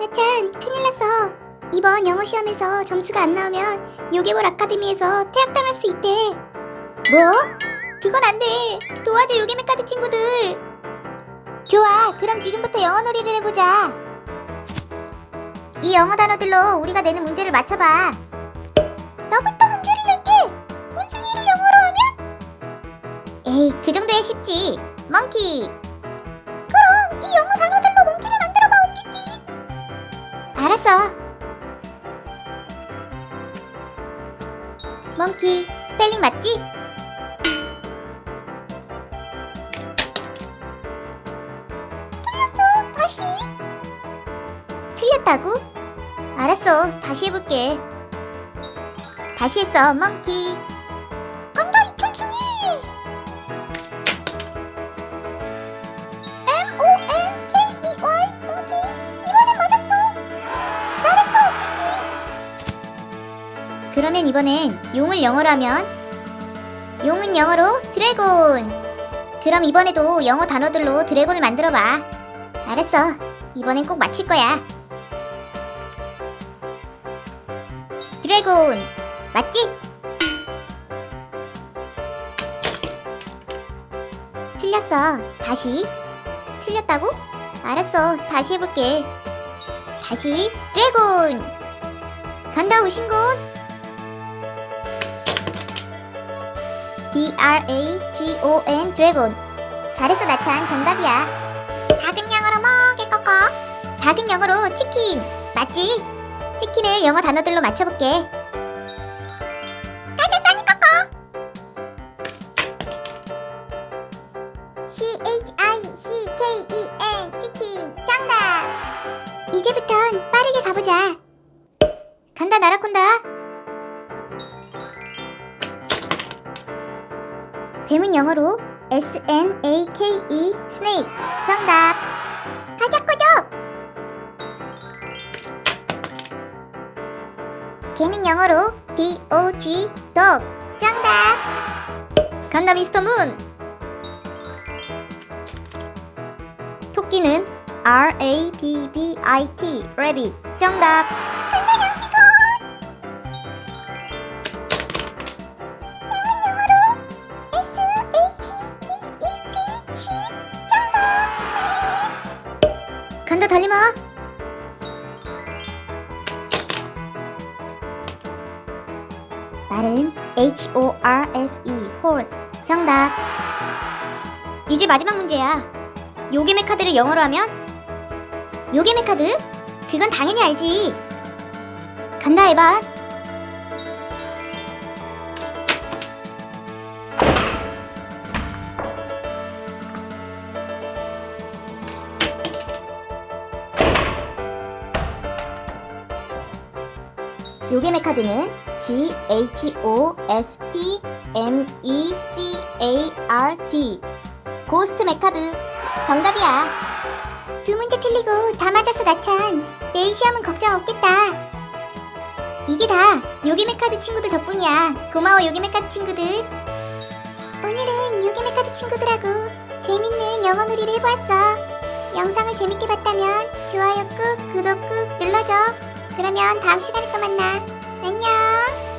나찬 큰일 났어. 이번 영어 시험에서 점수가 안 나오면 요괴볼 아카데미에서 퇴학당할 수 있대. 뭐? 그건 안 돼. 도와줘 요괴 메 카드 친구들. 좋아. 그럼 지금부터 영어 놀이를 해보자. 이 영어 단어들로 우리가 내는 문제를 맞춰봐. 나부터 문제를 낼게. 원숭이를 영어로 하면? 에이, 그 정도야 쉽지. 멍키. 그럼 이 영어 단 알았어. 멍키, 스펠링 맞지? 틀렸어, 다시. 틀렸다고? 알았어, 다시 해볼게. 다시 했어, 멍키. 그러면 이번엔 용을 영어로 하면 용은 영어로 드래곤. 그럼 이번에도 영어 단어들로 드래곤을 만들어 봐. 알았어. 이번엔 꼭 맞힐 거야. 드래곤. 맞지? 틀렸어. 다시. 틀렸다고? 알았어. 다시 해볼게. 다시. 드래곤. 간다, 오신 군. D-R-A-G-O-N 드래곤. 잘했어, 나찬. 정답이야. 작은 영어로 먹게 꺼꺼. 작은 영어로 치킨. 맞지? 치킨을 영어 단어들로 맞춰볼게. 가자, 써니 꺼꺼. C-H-I-C-K-E-N 치킨 정답 이제부턴 빠르게 가보자 간다 나라콘다 뱀은 영어로 S-N-A-K-E 스네이크 정답. 가자 꼬족 개는 영어로 D-O-G dog. 정답. 간다 미스터 문. 토끼는 R A B B I T rabbit. 정답. 달리마. 말은 H O R S E horse 정답. 이제 마지막 문제야. 요괴메 카드를 영어로 하면 요괴메 카드? 그건 당연히 알지. 간다 에바. 요괴메 카드는 G H O S T M E C A R D 고스트 메카드 정답이야. 두 문제 틀리고 다 맞았어 나찬. 내일 시험은 걱정 없겠다. 이게 다 요기메 카드 친구들 덕분이야. 고마워 요기메 카드 친구들. 오늘은 요기메 카드 친구들하고 재밌는 영어 놀이를 해보았어. 영상을 재밌게 봤다면 좋아요 꾹 구독 꾹 눌러줘. 그러면 다음 시간에 또 만나. 안녕.